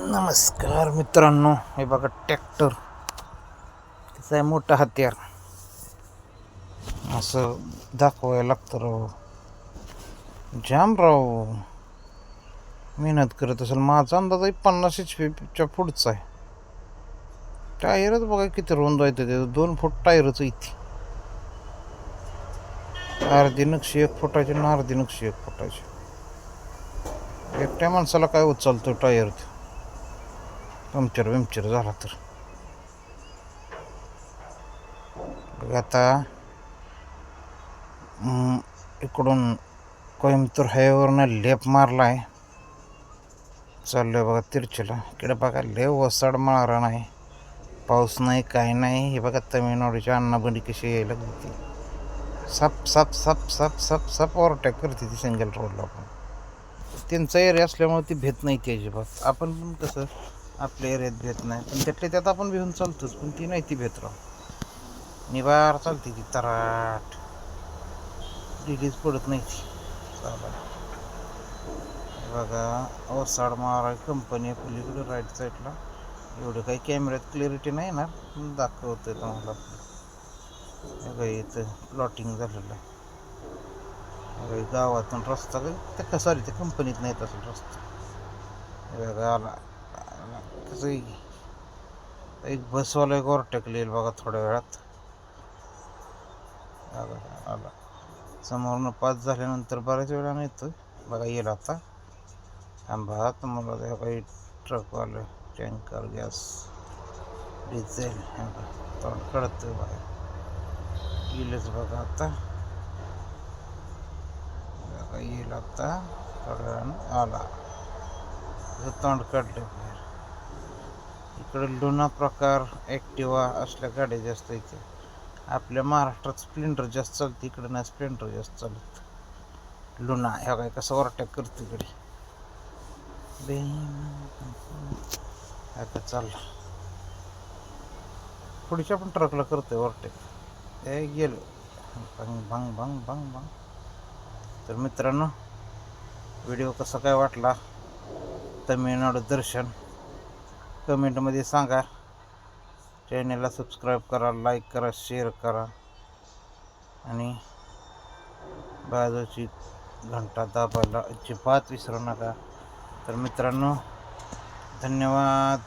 नमस्कार मित्रांनो हे बघा ट्रॅक्टर. त्याचा आहे मोठा हत्यार. असं दाखवायला लागतं राव. जाम राव. मेहनत करत असेल. माझा अंदाज आहे पन्नास एच पीच्या पुढचा आहे. टायरच बघा किती रोंद आहे ते. दोन फूट टायरच इथे. अर्धी नक्षी एक फुटाची आणि अर्धी नक्षी एक फुटाची. एकट्या माणसाला काय उचलतो टायर ते? पंक्चर विमचर झाला तर. बघ आता इकडून कोईमतूर हायवेवरनं लेप मारला आहे चाललोय बघा तिरचीला इकडे बघा लय वसाड मारा नाही. पाऊस नाही काय नाही. हे बघा तमिळनाडूची अन्नाबंडी कशी यायला होती ती साप साप साप साप साप साप ओव्हरटॅक करते ती सिंगल रोडला पण. त्यांचा एरिया असल्यामुळे ती भेट नाही ती अजिबात. आपण पण कसं आपल्या एरियात भेट नाही. पण त्यातल्या त्यात आपण भिवून चालतोच पण ती नाही ती भेट राहू निवार चालते ती तराट. डिलीज पडत नाही ती. बघा ओसाड मारा कंपनी आहे पलीकडे राईट साईडला एवढं काही कॅमेऱ्यात क्लिअरिटी नाही ना दाखवतोय तुम्हाला. बघा इथं प्लॉटिंग झालेलं आहे. बघा, गावातून रस्ता काही त्या सॉरी त्या कंपनीत नाही असेल रस्ता. बघा आला. एक बसवाला एक ओव्हरटेक येईल बघा थोड्या वेळात. हा आला. समोरनं पाच झाल्यानंतर बऱ्याच वेळानं येतो बघा येईल आता. आंबा तुम्हाला त्या काही ट्रकवाले टँकर गॅस डिझेल तोंड कळतं बाहेर. येईलच बघा आता. बघा येईल आता. थोड्या वेळानं आला. तोंड काढलं इकडं लुना प्रकार ॲक्टिवा असल्या गाड्या जास्त इथे आपल्या महाराष्ट्रात स्प्लेंडर जास्त चालते इकडं नाही स्प्लेंडर जास्त चालत. लुना ह्या काय कसं ओरटॅक करते इकडे? आता चालला पुढच्या पण ट्रकला करतोय ओव्हरटेक. हे गेलो. भंग भंग भंग भंग भंग. तर मित्रांनो व्हिडिओ कसा काय वाटला? तमिळनाडू दर्शन. कमेंटमध्ये सांगा. चॅनलला सबस्क्राईब करा लाईक करा शेअर करा. आणि बाजूची घंटा दाबायला अजिबात विसरू नका. तर मित्रांनो धन्यवाद.